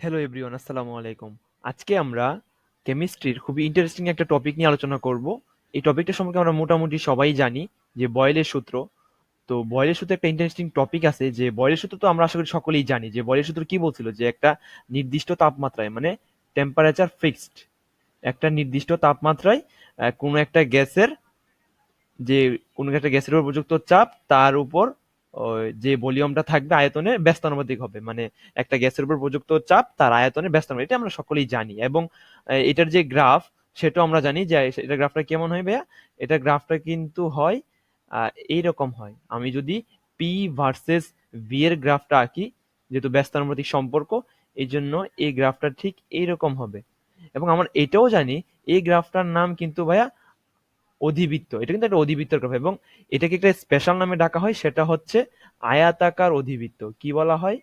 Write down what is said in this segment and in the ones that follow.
Hello everyone আসসালামু আলাইকুম আজকে আমরা কেমিস্ট্রির খুবই ইন্টারেস্টিং একটা টপিক নিয়ে আলোচনা করব। এই টপিকটা সম্পর্কে আমরা মোটামুটি সবাই জানি যে বয়েলের সূত্র। তো বয়েলের সূত্রে একটা ইন্টারেস্টিং টপিক আছে যে বয়েলের সূত্র তো আমরা আশা করি সকলেই জানি যে বয়েলের সূত্র কি বলছিল? যে একটা নির্দিষ্ট তাপমাত্রায় মানে টেম্পারেচার ফিক্সড একটা নির্দিষ্ট তাপমাত্রায় কোনো একটা গ্যাসের যে কোনো একটা গ্যাসের উপর প্রযুক্ত চাপ, তার উপর যে ভলিউমটা থাকবে আয়তনে ব্যস্তানুপাতিক হবে। মানে একটা গ্যাসের উপর প্রযুক্ত চাপ, তার আয়তনে ব্যস্তানুপাতিক, এটা আমরা সকলেই জানি। এবং এটার যে গ্রাফ, সেটাও আমরা জানি যে এটা গ্রাফটা কেমন হয় ভাইয়া? এটা গ্রাফটা কিন্তু হয় এইরকম হয়। আমি যদি পি ভার্সেস ভি এর গ্রাফটা আঁকি, যেহেতু ব্যস্তানুপাতিক সম্পর্ক এই জন্য এই গ্রাফটা ঠিক এইরকম হবে। এবং আমরা এটাও জানি, এই গ্রাফটার নাম কিন্তু ভাইয়া অধিবৃত্ত। এটা কিন্তু একটা অধিবৃত্তের গ্রাফ এবং এটাকে একটা স্পেশাল নামে ডাকা হয়, সেটা হচ্ছে আয়াতাকার অধিবৃত্ত। কি বলা হয়?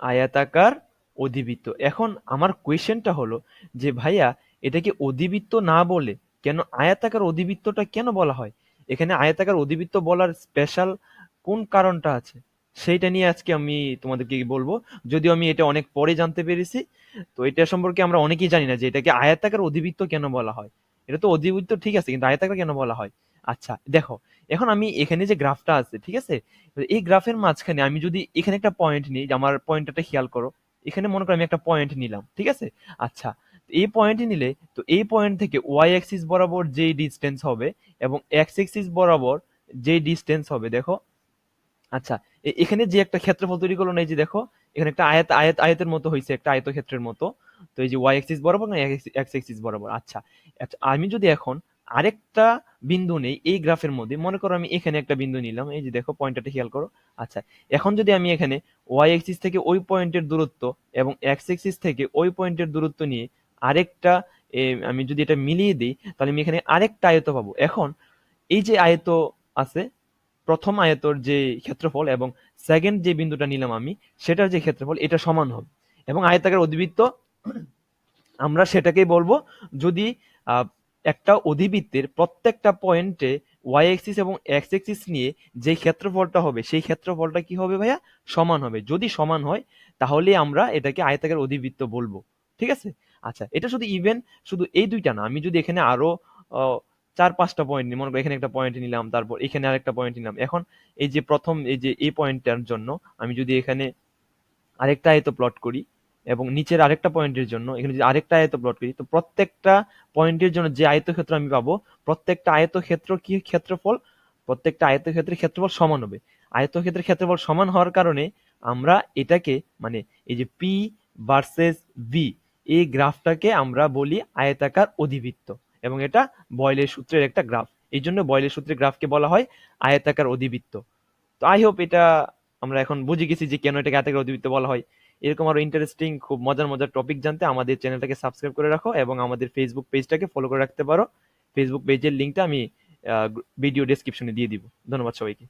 আয়াতাকার অধিবৃত্ত। এখন আমার কোয়েশ্চেনটা হলো যে, ভাইয়া, এটাকে অধিবৃত্ত না বলে কেন আয়াতাকার অধিবৃত্তটা কেন বলা হয়? এখানে আয়াতাকার অধিবৃত্ত বলার স্পেশাল কোন কারণটা আছে? সেইটা নিয়ে আজকে আমি তোমাদেরকে বলব। যদিও আমি এটা অনেক পরে জানতে পেরেছি, তো এটা সম্পর্কে আমরা অনেকেই জানি না যে এটাকে আয়াতাকার অধিবৃত্ত কেন বলা হয়। এটা তো অধিবৃত্ত ঠিক আছে, কিন্তু আয়তাকার কেন বলা হয়? আচ্ছা দেখো, এখন আমি এখানে যে গ্রাফটা আছে, ঠিক আছে, এই গ্রাফের মাঝখানে আমি যদি এখানে একটা পয়েন্ট নিই আমার পয়েন্টটা খেয়াল করো, এখানে মনে করো আমি একটা পয়েন্ট নিলাম, ঠিক আছে? আচ্ছা এই পয়েন্ট নিলে, তো এই পয়েন্ট থেকে ওয়াই অ্যাক্সিস বরাবর যে ডিস্টেন্স হবে এবং এক্স অ্যাক্সিস বরাবর যে ডিস্টেন্স হবে, দেখো আচ্ছা এখানে যে একটা ক্ষেত্রফল তৈরি করল না, এই যে দেখো, এখানে একটা আয়াত আয়াত, আয়তের মতো হয়েছে একটা আয়তক্ষেত্রের মতো, তো এই যে ওয়াই অ্যাক্সিস বরাবর না এক্স অ্যাক্সিস বরাবর আচ্ছা আচ্ছা, আমি যদি এখন আরেকটা বিন্দু নেই এই গ্রাফের মধ্যে মনে করো আমি এখানে একটা বিন্দু নিলাম এই যে দেখো পয়েন্টটা খেয়াল করো আচ্ছা এখন যদি আমি এখানে ওয়াই অ্যাক্সিস থেকে ওই পয়েন্টের দূরত্ব এবং এক্স অ্যাক্সিস থেকে ওই পয়েন্টের দূরত্ব নিয়ে আরেকটা আমি যদি এটা মিলিয়ে দিই তাহলে আমি এখানে আরেকটা আয়ত পাবো। এখন এই যে আয়ত আছে প্রথম আয়তর যে ক্ষেত্রফল এবং সেকেন্ড যে বিন্দুটা নিলাম আমি সেটার যে ক্ষেত্রফল এটা সমান হবে। এবং আয়তাকার অধিবৃত্ত আমরা সেটাকেই বলব যদি একটা অধিবৃত্তের প্রত্যেকটা পয়েন্টে ওয়াই এক্সিস এবং এক্স এক্সিস নিয়ে যে ক্ষেত্রফলটা হবে, সেই ক্ষেত্রফলটা কি হবে ভাইয়া? সমান হবে। যদি সমান হয়, তাহলে আমরা এটাকে আয়তাকার অধিবৃত্ত বলব। ঠিক আছে? আচ্ছা এটা শুধু ইভেন শুধু এই দুইটা না। আমি যদি এখানে আরও চার, পাঁচটা পয়েন্ট নিই, মনে করো এখানে একটা পয়েন্ট নিলাম, তারপর এখানে আরেকটা পয়েন্ট নিলাম। এখন এই যে প্রথম, এই যে এই পয়েন্টটার জন্য আমি যদি এখানে আরেকটা আয়ত প্লট করি এবং নিচের আরেকটা পয়েন্টের জন্য, এখানে যদি আরেকটা আয়ত প্লট করি, তো প্রত্যেকটা পয়েন্টের জন্য যে আয়তক্ষেত্র আমি পাবো, প্রত্যেকটা আয়তক্ষেত্র কি ক্ষেত্রফল? প্রত্যেকটা আয়তক্ষেত্রের ক্ষেত্রফল সমান হবে। আয়তক্ষেত্রের ক্ষেত্রফল সমান হওয়ার কারণে আমরা এটাকে মানে এই যে পি ভার্সেস ভি এই গ্রাফটাকে আমরা বলি আয়তাকার অধিবৃত্ত। এবং এটা বয়লের সূত্রের একটা গ্রাফ। এই জন্য বয়লের সূত্রের গ্রাফকে বলা হয় আয়তাকার অধিবৃত্ত। তো আই হোপ এটা আমরা এখন বুঝে গেছি যে কেন এটাকে আয়তাকার অধিবৃত্ত বলা হয়। এরকম আরও ইন্টারেস্টিং খুব মজার মজার টপিক জানতে আমাদের চ্যানেলটাকে সাবস্ক্রাইব করে রাখো এবং আমাদের ফেসবুক পেজটাকে ফলো করে রাখতে পারো। ফেসবুক পেজের লিঙ্কটা আমি ভিডিও ডেসক্রিপশনে দিয়ে দিব। ধন্যবাদ সবাইকে।